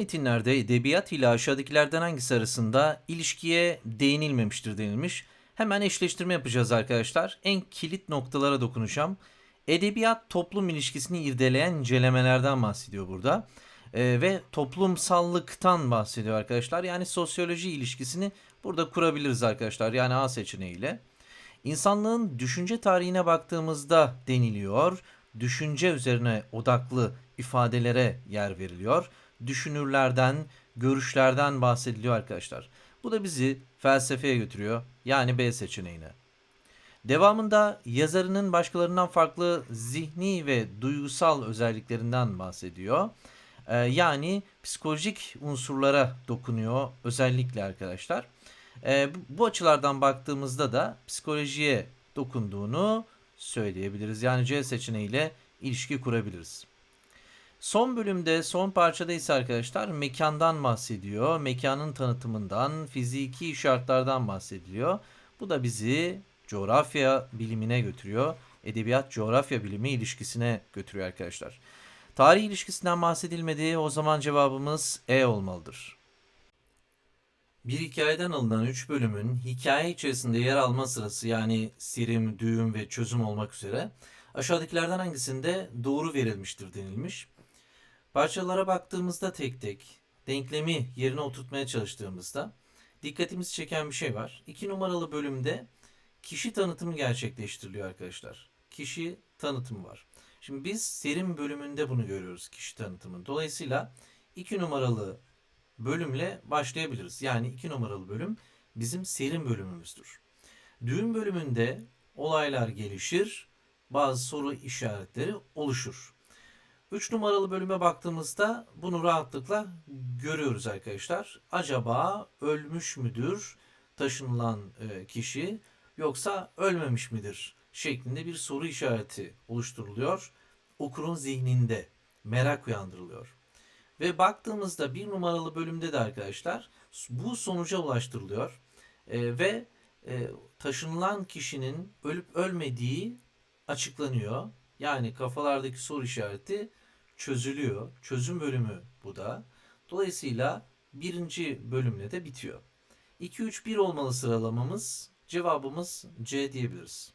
metinlerde edebiyat ile aşağıdakilerden hangisi arasında ilişkiye değinilmemiştir denilmiş. Hemen eşleştirme yapacağız arkadaşlar. En kilit noktalara dokunacağım. Edebiyat toplum ilişkisini irdeleyen incelemelerden bahsediyor burada. Ee, ve toplumsallıktan bahsediyor arkadaşlar. Yani sosyoloji ilişkisini burada kurabiliriz arkadaşlar. Yani A seçeneğiyle. İnsanlığın düşünce tarihine baktığımızda deniliyor. Düşünce üzerine odaklı ifadelere yer veriliyor. Düşünürlerden, görüşlerden bahsediliyor arkadaşlar. Bu da bizi felsefeye götürüyor. Yani B seçeneğine. Devamında yazarının başkalarından farklı zihni ve duygusal özelliklerinden bahsediyor. Ee, yani psikolojik unsurlara dokunuyor özellikle arkadaşlar. Ee, bu- açılardan baktığımızda da psikolojiye dokunduğunu söyleyebiliriz. Yani C seçeneğiyle ilişki kurabiliriz. Son bölümde, son parçada ise arkadaşlar mekandan bahsediyor. Mekanın tanıtımından, fiziki şartlardan bahsediliyor. Bu da bizi coğrafya bilimine götürüyor. Edebiyat coğrafya bilimi ilişkisine götürüyor arkadaşlar. Tarih ilişkisinden bahsedilmedi. O zaman cevabımız E olmalıdır. Bir hikayeden alınan 3 bölümün hikaye içerisinde yer alma sırası yani sirim, düğüm ve çözüm olmak üzere aşağıdakilerden hangisinde doğru verilmiştir denilmiş. Parçalara baktığımızda tek tek denklemi yerine oturtmaya çalıştığımızda dikkatimizi çeken bir şey var. 2 numaralı bölümde kişi tanıtımı gerçekleştiriliyor arkadaşlar. Kişi tanıtımı var. Şimdi biz serim bölümünde bunu görüyoruz kişi tanıtımı. Dolayısıyla 2 numaralı bölümle başlayabiliriz. Yani 2 numaralı bölüm bizim serim bölümümüzdür. Düğün bölümünde olaylar gelişir, bazı soru işaretleri oluşur. 3 numaralı bölüme baktığımızda bunu rahatlıkla görüyoruz arkadaşlar. Acaba ölmüş müdür taşınılan e, kişi yoksa ölmemiş midir şeklinde bir soru işareti oluşturuluyor. Okurun zihninde merak uyandırılıyor. Ve baktığımızda bir numaralı bölümde de arkadaşlar bu sonuca ulaştırılıyor. E, ve e, taşınılan kişinin ölüp ölmediği açıklanıyor. Yani kafalardaki soru işareti çözülüyor. Çözüm bölümü bu da. Dolayısıyla birinci bölümle de bitiyor. 2-3-1 olmalı sıralamamız. Cevabımız C diyebiliriz.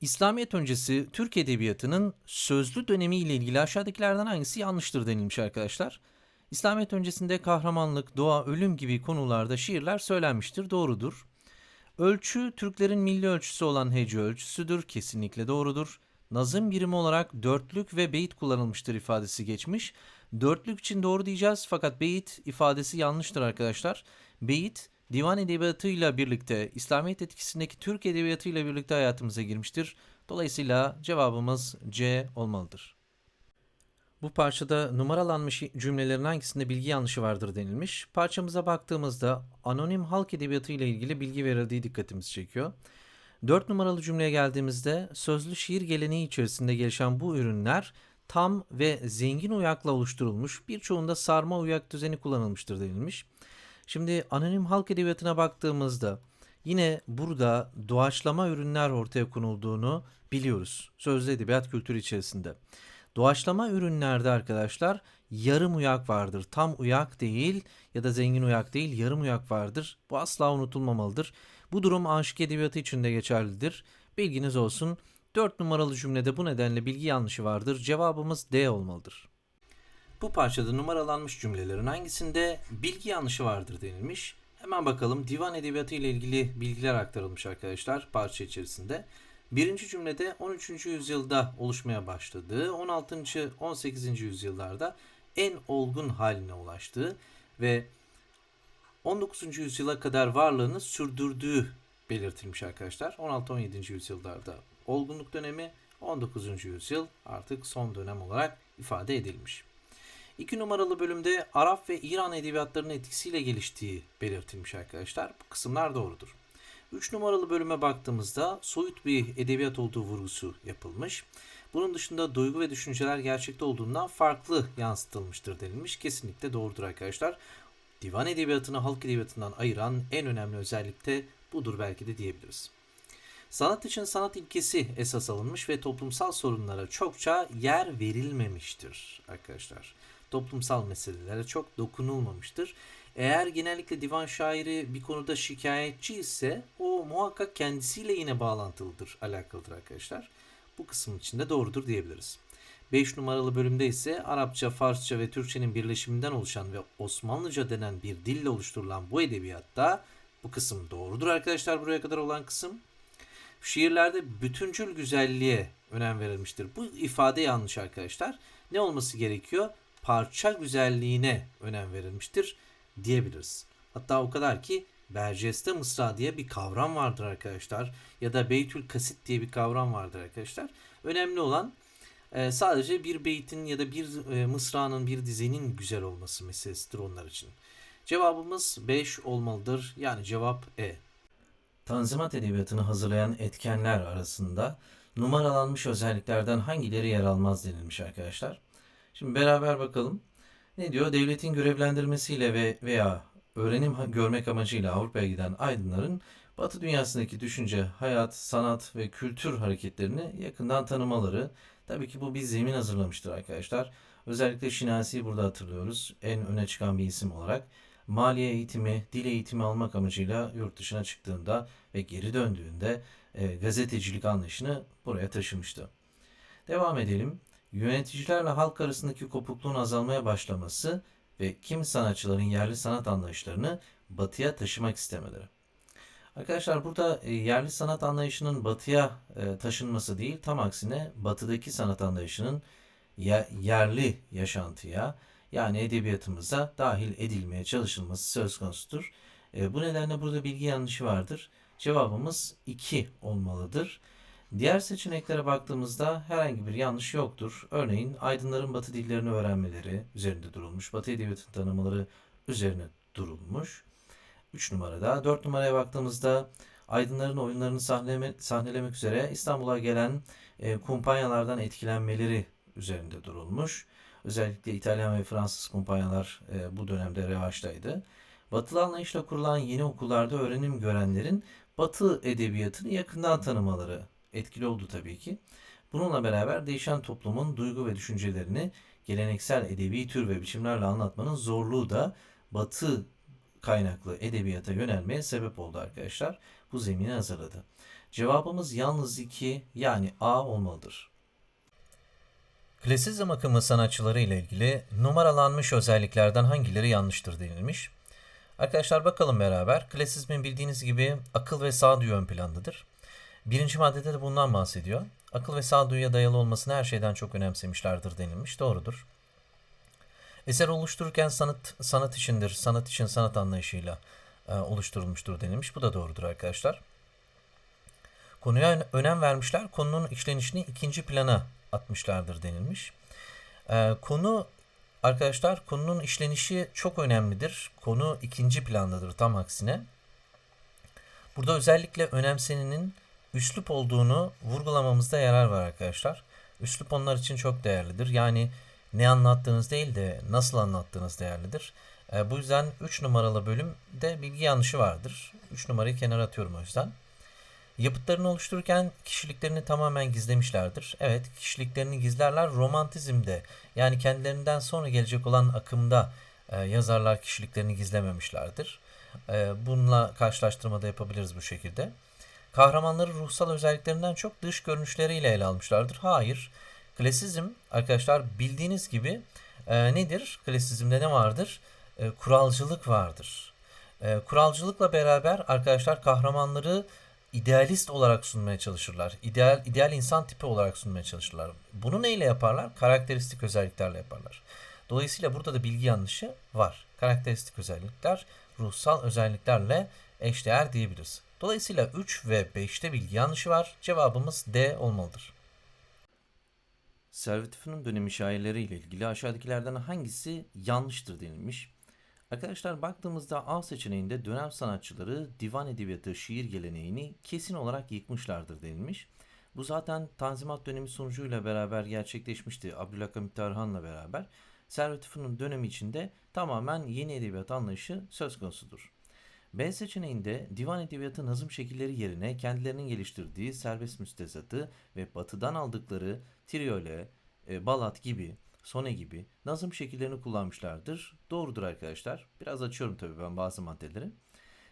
İslamiyet öncesi Türk Edebiyatı'nın sözlü dönemi ile ilgili aşağıdakilerden hangisi yanlıştır denilmiş arkadaşlar. İslamiyet öncesinde kahramanlık, doğa, ölüm gibi konularda şiirler söylenmiştir. Doğrudur. Ölçü Türklerin milli ölçüsü olan hece ölçüsüdür. Kesinlikle doğrudur. Nazım birimi olarak dörtlük ve beyit kullanılmıştır ifadesi geçmiş. Dörtlük için doğru diyeceğiz fakat beyit ifadesi yanlıştır arkadaşlar. Beyit divan edebiyatıyla birlikte İslamiyet etkisindeki Türk edebiyatıyla birlikte hayatımıza girmiştir. Dolayısıyla cevabımız C olmalıdır. Bu parçada numaralanmış cümlelerin hangisinde bilgi yanlışı vardır denilmiş. Parçamıza baktığımızda anonim halk edebiyatı ile ilgili bilgi verildiği dikkatimizi çekiyor. 4 numaralı cümleye geldiğimizde sözlü şiir geleneği içerisinde gelişen bu ürünler tam ve zengin uyakla oluşturulmuş birçoğunda sarma uyak düzeni kullanılmıştır denilmiş. Şimdi anonim halk edebiyatına baktığımızda yine burada doğaçlama ürünler ortaya konulduğunu biliyoruz. Sözlü edebiyat kültürü içerisinde. Doğaçlama ürünlerde arkadaşlar yarım uyak vardır. Tam uyak değil ya da zengin uyak değil yarım uyak vardır. Bu asla unutulmamalıdır. Bu durum aşık edebiyatı için de geçerlidir. Bilginiz olsun. 4 numaralı cümlede bu nedenle bilgi yanlışı vardır. Cevabımız D olmalıdır. Bu parçada numaralanmış cümlelerin hangisinde bilgi yanlışı vardır denilmiş. Hemen bakalım divan edebiyatı ile ilgili bilgiler aktarılmış arkadaşlar parça içerisinde. Birinci cümlede 13. yüzyılda oluşmaya başladığı, 16. 18. yüzyıllarda en olgun haline ulaştığı ve 19. yüzyıla kadar varlığını sürdürdüğü belirtilmiş arkadaşlar. 16-17. yüzyıllarda olgunluk dönemi, 19. yüzyıl artık son dönem olarak ifade edilmiş. 2 numaralı bölümde Arap ve İran edebiyatlarının etkisiyle geliştiği belirtilmiş arkadaşlar. Bu kısımlar doğrudur. 3 numaralı bölüme baktığımızda soyut bir edebiyat olduğu vurgusu yapılmış. Bunun dışında duygu ve düşünceler gerçekte olduğundan farklı yansıtılmıştır denilmiş. Kesinlikle doğrudur arkadaşlar. Divan edebiyatını halk edebiyatından ayıran en önemli özellik de budur belki de diyebiliriz. Sanat için sanat ilkesi esas alınmış ve toplumsal sorunlara çokça yer verilmemiştir arkadaşlar. toplumsal meselelere çok dokunulmamıştır. Eğer genellikle divan şairi bir konuda şikayetçi ise o muhakkak kendisiyle yine bağlantılıdır, alakalıdır arkadaşlar. Bu kısım için de doğrudur diyebiliriz. 5 numaralı bölümde ise Arapça, Farsça ve Türkçenin birleşiminden oluşan ve Osmanlıca denen bir dille oluşturulan bu edebiyatta bu kısım doğrudur arkadaşlar buraya kadar olan kısım. Şiirlerde bütüncül güzelliğe önem verilmiştir. Bu ifade yanlış arkadaşlar. Ne olması gerekiyor? Parça güzelliğine önem verilmiştir diyebiliriz. Hatta o kadar ki Berceste Mısra diye bir kavram vardır arkadaşlar. Ya da Beytül Kasit diye bir kavram vardır arkadaşlar. Önemli olan e, sadece bir beytin ya da bir e, mısranın bir dizinin güzel olması meselesidir onlar için. Cevabımız 5 olmalıdır. Yani cevap E. Tanzimat edebiyatını hazırlayan etkenler arasında numaralanmış özelliklerden hangileri yer almaz denilmiş arkadaşlar. Şimdi beraber bakalım. Ne diyor? Devletin görevlendirmesiyle ve veya öğrenim görmek amacıyla Avrupa'ya giden aydınların Batı dünyasındaki düşünce, hayat, sanat ve kültür hareketlerini yakından tanımaları. Tabii ki bu bir zemin hazırlamıştır arkadaşlar. Özellikle Şinasi'yi burada hatırlıyoruz. En öne çıkan bir isim olarak. Maliye eğitimi, dil eğitimi almak amacıyla yurt dışına çıktığında ve geri döndüğünde e, gazetecilik anlayışını buraya taşımıştı. Devam edelim. Yöneticilerle halk arasındaki kopukluğun azalmaya başlaması ve kim sanatçıların yerli sanat anlayışlarını batıya taşımak istemeleri. Arkadaşlar burada e, yerli sanat anlayışının batıya e, taşınması değil, tam aksine batıdaki sanat anlayışının yerli yaşantıya yani edebiyatımıza dahil edilmeye çalışılması söz konusudur. E, bu nedenle burada bilgi yanlışı vardır. Cevabımız 2 olmalıdır. Diğer seçeneklere baktığımızda herhangi bir yanlış yoktur. Örneğin aydınların batı dillerini öğrenmeleri üzerinde durulmuş. Batı edebiyatını tanımaları üzerine durulmuş. 3 numarada. 4 numaraya baktığımızda aydınların oyunlarını sahneleme, sahnelemek üzere İstanbul'a gelen e, kumpanyalardan etkilenmeleri üzerinde durulmuş. Özellikle İtalyan ve Fransız kumpanyalar e, bu dönemde revaçtaydı. Batılı anlayışla kurulan yeni okullarda öğrenim görenlerin Batı edebiyatını yakından tanımaları etkili oldu tabii ki. Bununla beraber değişen toplumun duygu ve düşüncelerini geleneksel edebi tür ve biçimlerle anlatmanın zorluğu da Batı kaynaklı edebiyata yönelmeye sebep oldu arkadaşlar. Bu zemini hazırladı. Cevabımız yalnız 2 yani A olmalıdır. Klasizm akımı sanatçıları ile ilgili numaralanmış özelliklerden hangileri yanlıştır denilmiş. Arkadaşlar bakalım beraber. Klasizmin bildiğiniz gibi akıl ve sağduyu ön plandadır. Birinci maddede de bundan bahsediyor. Akıl ve sağduyuya dayalı olmasını her şeyden çok önemsemişlerdir denilmiş. Doğrudur. Eser oluştururken sanat sanat içindir, sanat için sanat anlayışıyla e, oluşturulmuştur denilmiş. Bu da doğrudur arkadaşlar. Konuya önem vermişler. Konunun işlenişini ikinci plana atmışlardır denilmiş. E, konu arkadaşlar konunun işlenişi çok önemlidir. Konu ikinci plandadır tam aksine. Burada özellikle önemsenenin üslup olduğunu vurgulamamızda yarar var arkadaşlar. Üslup onlar için çok değerlidir. Yani ne anlattığınız değil de nasıl anlattığınız değerlidir. E, bu yüzden 3 numaralı bölümde bilgi yanlışı vardır. 3 numarayı kenara atıyorum o yüzden. Yapıtlarını oluştururken kişiliklerini tamamen gizlemişlerdir. Evet kişiliklerini gizlerler romantizmde yani kendilerinden sonra gelecek olan akımda e, yazarlar kişiliklerini gizlememişlerdir. E, bununla karşılaştırma da yapabiliriz bu şekilde. Kahramanları ruhsal özelliklerinden çok dış görünüşleriyle ele almışlardır. Hayır. Klasizm arkadaşlar bildiğiniz gibi e, nedir? Klasizmde ne vardır? E, kuralcılık vardır. E, kuralcılıkla beraber arkadaşlar kahramanları idealist olarak sunmaya çalışırlar. İdeal, ideal insan tipi olarak sunmaya çalışırlar. Bunu neyle yaparlar? Karakteristik özelliklerle yaparlar. Dolayısıyla burada da bilgi yanlışı var. Karakteristik özellikler ruhsal özelliklerle eşdeğer diyebiliriz. Dolayısıyla 3 ve 5'te bilgi yanlışı var. Cevabımız D olmalıdır. Servet-i dönemi şairleri ile ilgili aşağıdakilerden hangisi yanlıştır denilmiş. Arkadaşlar baktığımızda A seçeneğinde dönem sanatçıları divan edebiyatı şiir geleneğini kesin olarak yıkmışlardır denilmiş. Bu zaten Tanzimat dönemi sonucuyla beraber gerçekleşmişti Abdülhakamit Tarhan'la beraber. Servet-i dönemi içinde tamamen yeni edebiyat anlayışı söz konusudur. B seçeneğinde divan edebiyatı nazım şekilleri yerine kendilerinin geliştirdiği serbest müstezatı ve batıdan aldıkları triole, e, balat gibi sone gibi nazım şekillerini kullanmışlardır. Doğrudur arkadaşlar. Biraz açıyorum tabii ben bazı maddeleri.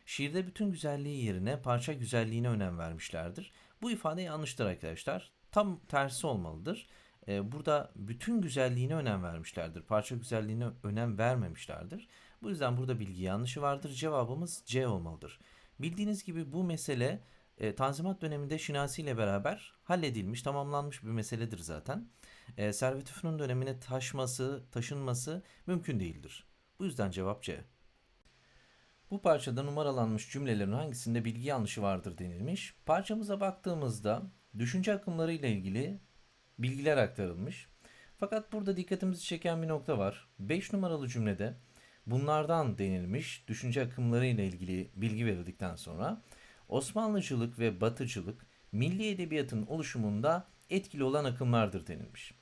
Şiirde bütün güzelliği yerine parça güzelliğine önem vermişlerdir. Bu ifade yanlıştır arkadaşlar. Tam tersi olmalıdır. Ee, burada bütün güzelliğine önem vermişlerdir. Parça güzelliğine önem vermemişlerdir. Bu yüzden burada bilgi yanlışı vardır. Cevabımız C olmalıdır. Bildiğiniz gibi bu mesele e, Tanzimat döneminde Şinasi ile beraber halledilmiş, tamamlanmış bir meseledir zaten. E, Servet Üfünün dönemine taşması, taşınması mümkün değildir. Bu yüzden cevap C. Bu parçada numaralanmış cümlelerin hangisinde bilgi yanlışı vardır denilmiş. Parçamıza baktığımızda düşünce akımları ile ilgili bilgiler aktarılmış. Fakat burada dikkatimizi çeken bir nokta var. 5 numaralı cümlede bunlardan denilmiş düşünce akımları ile ilgili bilgi verildikten sonra Osmanlıcılık ve Batıcılık milli edebiyatın oluşumunda etkili olan akımlardır denilmiş.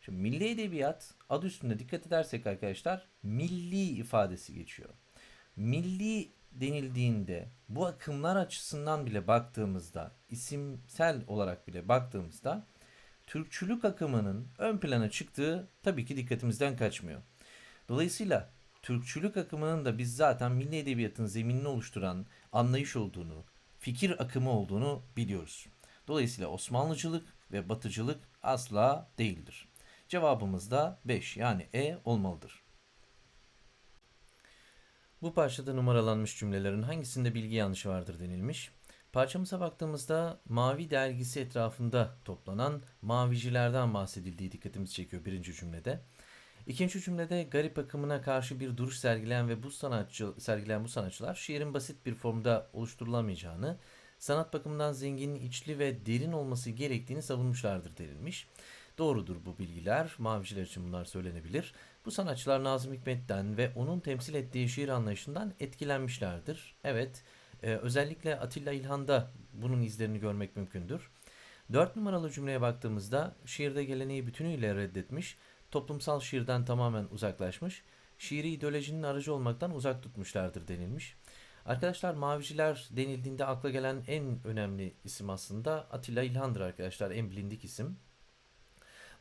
Şimdi milli edebiyat adı üstünde dikkat edersek arkadaşlar milli ifadesi geçiyor. Milli denildiğinde bu akımlar açısından bile baktığımızda isimsel olarak bile baktığımızda Türkçülük akımının ön plana çıktığı tabii ki dikkatimizden kaçmıyor. Dolayısıyla Türkçülük akımının da biz zaten milli edebiyatın zeminini oluşturan anlayış olduğunu, fikir akımı olduğunu biliyoruz. Dolayısıyla Osmanlıcılık ve Batıcılık asla değildir. Cevabımız da 5 yani E olmalıdır. Bu parçada numaralanmış cümlelerin hangisinde bilgi yanlışı vardır denilmiş. Parçamıza baktığımızda mavi dergisi etrafında toplanan mavicilerden bahsedildiği dikkatimizi çekiyor birinci cümlede. İkinci cümlede garip akımına karşı bir duruş sergileyen ve bu sanatçı sergileyen bu sanatçılar şiirin basit bir formda oluşturulamayacağını, sanat bakımından zengin, içli ve derin olması gerektiğini savunmuşlardır denilmiş. Doğrudur bu bilgiler. Maviciler için bunlar söylenebilir. Bu sanatçılar Nazım Hikmet'ten ve onun temsil ettiği şiir anlayışından etkilenmişlerdir. Evet, e, özellikle Atilla İlhan'da bunun izlerini görmek mümkündür. Dört numaralı cümleye baktığımızda şiirde geleneği bütünüyle reddetmiş, toplumsal şiirden tamamen uzaklaşmış, şiiri ideolojinin aracı olmaktan uzak tutmuşlardır denilmiş. Arkadaşlar maviciler denildiğinde akla gelen en önemli isim aslında Atilla İlhan'dır arkadaşlar. En bilindik isim.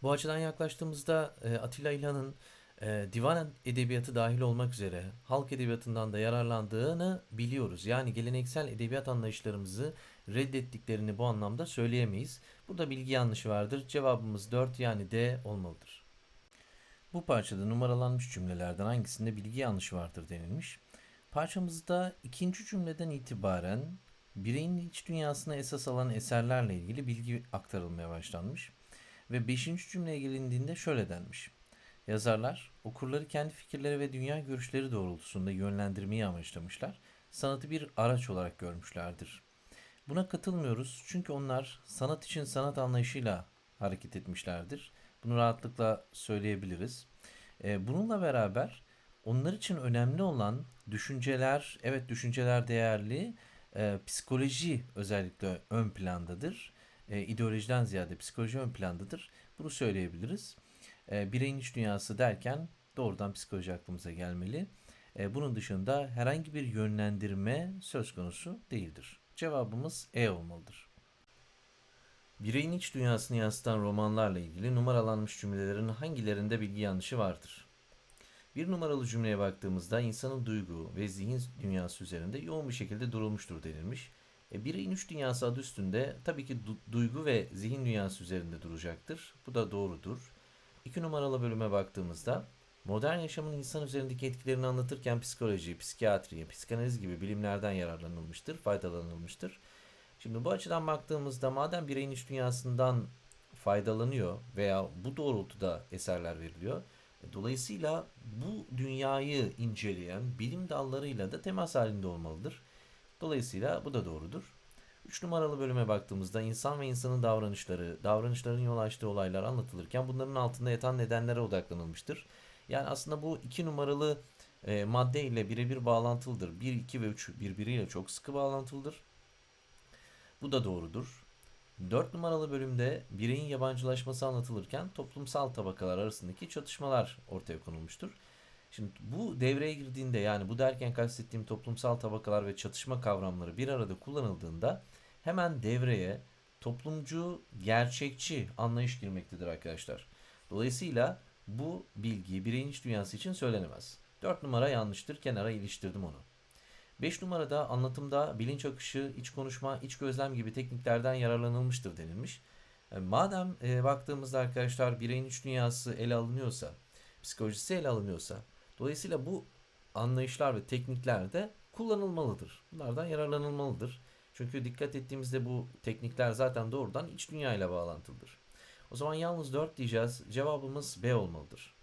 Bu açıdan yaklaştığımızda e, Atilla İlhan'ın e, divan edebiyatı dahil olmak üzere halk edebiyatından da yararlandığını biliyoruz. Yani geleneksel edebiyat anlayışlarımızı reddettiklerini bu anlamda söyleyemeyiz. Burada bilgi yanlışı vardır. Cevabımız 4 yani D olmalıdır. Bu parçada numaralanmış cümlelerden hangisinde bilgi yanlışı vardır denilmiş. Parçamızda ikinci cümleden itibaren bireyin iç dünyasına esas alan eserlerle ilgili bilgi aktarılmaya başlanmış. Ve beşinci cümleye gelindiğinde şöyle denmiş. Yazarlar okurları kendi fikirleri ve dünya görüşleri doğrultusunda yönlendirmeyi amaçlamışlar. Sanatı bir araç olarak görmüşlerdir. Buna katılmıyoruz çünkü onlar sanat için sanat anlayışıyla hareket etmişlerdir. Bunu rahatlıkla söyleyebiliriz. Ee, bununla beraber onlar için önemli olan düşünceler, evet düşünceler değerli, e, psikoloji özellikle ön plandadır. E, ideolojiden ziyade psikoloji ön plandadır. Bunu söyleyebiliriz. E, bireyin iç dünyası derken doğrudan psikoloji aklımıza gelmeli. E, bunun dışında herhangi bir yönlendirme söz konusu değildir. Cevabımız E olmalıdır. Bireyin iç dünyasını yansıtan romanlarla ilgili numaralanmış cümlelerin hangilerinde bilgi yanlışı vardır? Bir numaralı cümleye baktığımızda insanın duygu ve zihin dünyası üzerinde yoğun bir şekilde durulmuştur denilmiş. E, bireyin üç dünyası adı üstünde tabii ki du- duygu ve zihin dünyası üzerinde duracaktır. Bu da doğrudur. İki numaralı bölüme baktığımızda modern yaşamın insan üzerindeki etkilerini anlatırken psikoloji, psikiyatri, psikanaliz gibi bilimlerden yararlanılmıştır, faydalanılmıştır. Şimdi bu açıdan baktığımızda madem bireyin iç dünyasından faydalanıyor veya bu doğrultuda eserler veriliyor. e, Dolayısıyla bu dünyayı inceleyen bilim dallarıyla da temas halinde olmalıdır. Dolayısıyla bu da doğrudur. 3 numaralı bölüme baktığımızda insan ve insanın davranışları, davranışların yol açtığı olaylar anlatılırken bunların altında yatan nedenlere odaklanılmıştır. Yani aslında bu 2 numaralı e, madde ile birebir bağlantılıdır. 1, 2 ve 3 birbiriyle çok sıkı bağlantılıdır. Bu da doğrudur. 4 numaralı bölümde bireyin yabancılaşması anlatılırken toplumsal tabakalar arasındaki çatışmalar ortaya konulmuştur. Şimdi bu devreye girdiğinde yani bu derken kastettiğim toplumsal tabakalar ve çatışma kavramları bir arada kullanıldığında hemen devreye toplumcu, gerçekçi anlayış girmektedir arkadaşlar. Dolayısıyla Bu bilgi bireyin iç dünyası için söylenemez. 4 numara yanlıştır. Kenara iliştirdim onu. 5 numarada anlatımda bilinç akışı, iç konuşma, iç gözlem gibi tekniklerden yararlanılmıştır denilmiş. E, Madem e, baktığımızda arkadaşlar bireyin iç dünyası ele alınıyorsa, psikolojisi ele alınıyorsa, dolayısıyla bu anlayışlar ve teknikler de kullanılmalıdır. Bunlardan yararlanılmalıdır. Çünkü dikkat ettiğimizde bu teknikler zaten doğrudan iç dünya ile bağlantılıdır. O zaman yalnız 4 diyeceğiz. Cevabımız B olmalıdır.